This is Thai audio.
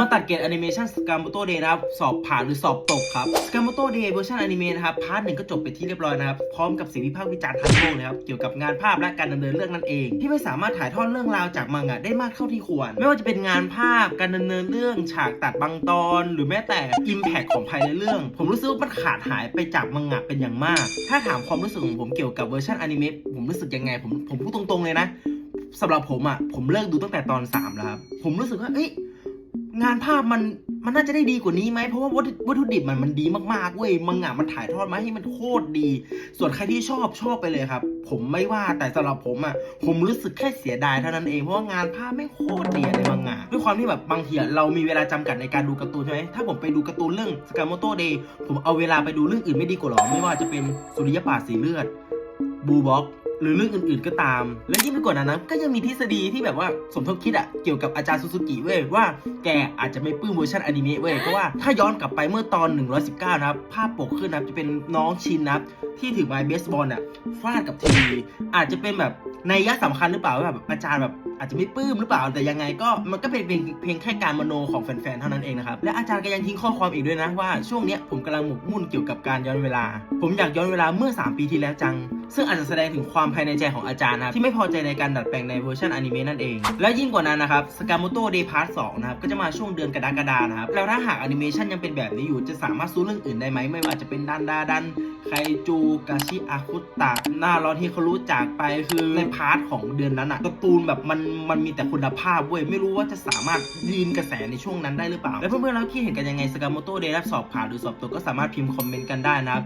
มาตัดเกรดแอนิเมชันสกา m โมโตเดย์นะครับ สอบผ่านหรือสอบตกครับสกา m โมโตเดย์เวอร์ชันแอนิเมะนะครับพาร์ทหนึ่งก็จบไปที่เรียบร้อยนะครับ พร้อมกับเสียงวิพากษ์วิจารณ์ทั้งโลกเลยครับ เกี่ยวกับงานภาพและการดำเนินเรื่องนั่นเอง ที่ไม่สามารถถ่ายทอดเรื่องราวจากมังงะได้มากเท่าที่ควร ไม่ว่าจะเป็นงานภาพการดำเนินเรื่องฉากตัดบางตอน หรือแม้แต่อิมแพคของภายในเรื่อง ผมรู้สึกว่ามันขาดหายไปจากมังงะเป็นอย่างมาก ถ้าถามความรู้สึกของผมเกี่ยวกับเวอร์ชันอนิเมะผมรู้สึกยังไงผมผมพูดตรงๆเลยนะสำหรับผมอะผมเลิกดูตั้งแต่ตอน3แล้วครับผมรู้สึกว่าเอ้ย งานภาพมันมันน่าจะได้ดีกว่านี้ไหมเพราะว่าวัตถุดิบมันมันดีมากๆเว้ยมังงะมันถ่ายทอดมาให้มันโคตรดี ส่วนใครที่ชอบชอบไปเลยครับ ผมไม่ว่าแต่สำหรับผมอะผมรู้สึกแค่เสียดายเท่านั้นเองเพราะว่างานภาพไม่โคตรดีอะในมังงะด้วยความที่แบบบางทีเรามีเวลาจำกัดในการดูการ์ตูนใช่ไหมถ้าผมไปดูการ์ตูนเรื่องสกาโมโตเดย์ผมเอาเวลาไปดูเรื่องอื่นไม่ดีกว่าหรอไม่ว่าจะเป็นสุริยป่าสีเลือดบูบ็อก หรือเรื่องอื่นๆก็ตาม และยิ่งไปกว่านั้นนะก็ยังมีทฤษฎีที่แบบว่าสมทบคิดอะเกี่ยวกับอาจารย์ซูซูกิเว้ยว่าแกอาจจะไม่ปลื้มเวอร์ชันอนิเมะเว้ยเพราะว่าถ้าย้อนกลับไปเมื่อตอน 119 นะครับ ภาพปกขึ้นนะจะเป็นน้องชินนะที่ถือไม้เบสบอลอะฟาดกับทีวีอาจจะเป็นแบบในยะสำคัญหรือเปล่าแบบอาจารย์แบบ อาจจะไม่ปลื้มหรือเปล่าแต่ยังไงก็มันก็เป็นเพียงเพียงแค่การมโนของแฟนๆเท่านั้นเองนะครับและอาจารย์ก็ยังทิ้งข้อความอีกด้วยนะว่าช่วงเนี้ยผมกำลังหมกมุ่นเกี่ยวกับการย้อนเวลา ผมอยากย้อนเวลาเมื่อ 3 ปีที่แล้วจัง ซึ่งอาจจะแสดงถึงความภายในใจของอาจารย์นะครับที่ไม่พอใจในการดัดแปลงในเวอร์ชันอนิเมะนั่นเอง และยิ่งกว่านั้นนะครับสกา m โมโตเดย์พาร์ทสนะครับก็จะมาช่วงเดือนกรกฎานะครับแล้วถ้าหากอนิเมชันยังเป็นแบบนี้อยู่จะสามารถสู้เรื่องอื่นได้ไหมไม่ว่าจะเป็นดันดาดันไคจูกาชิอาคุตะหน้าร้อนที่เขารู้จากไปคือในพาร์ทของเดือนนั้นอะการ์ตูนแบบมันมันมีแต่คุณภาพเว้ยไม่รู้ว่าจะสามารถยืนกระแสในช่วงนั้นได้หรือเปล่า แล้วเพื่อนๆแล้วคิดเห็นกันยังไงสกาโมโตเดย์รับสอบผ่านหรือสอบตกก็สามารถพิมพ์คอมเมนต์กันได้นะครับ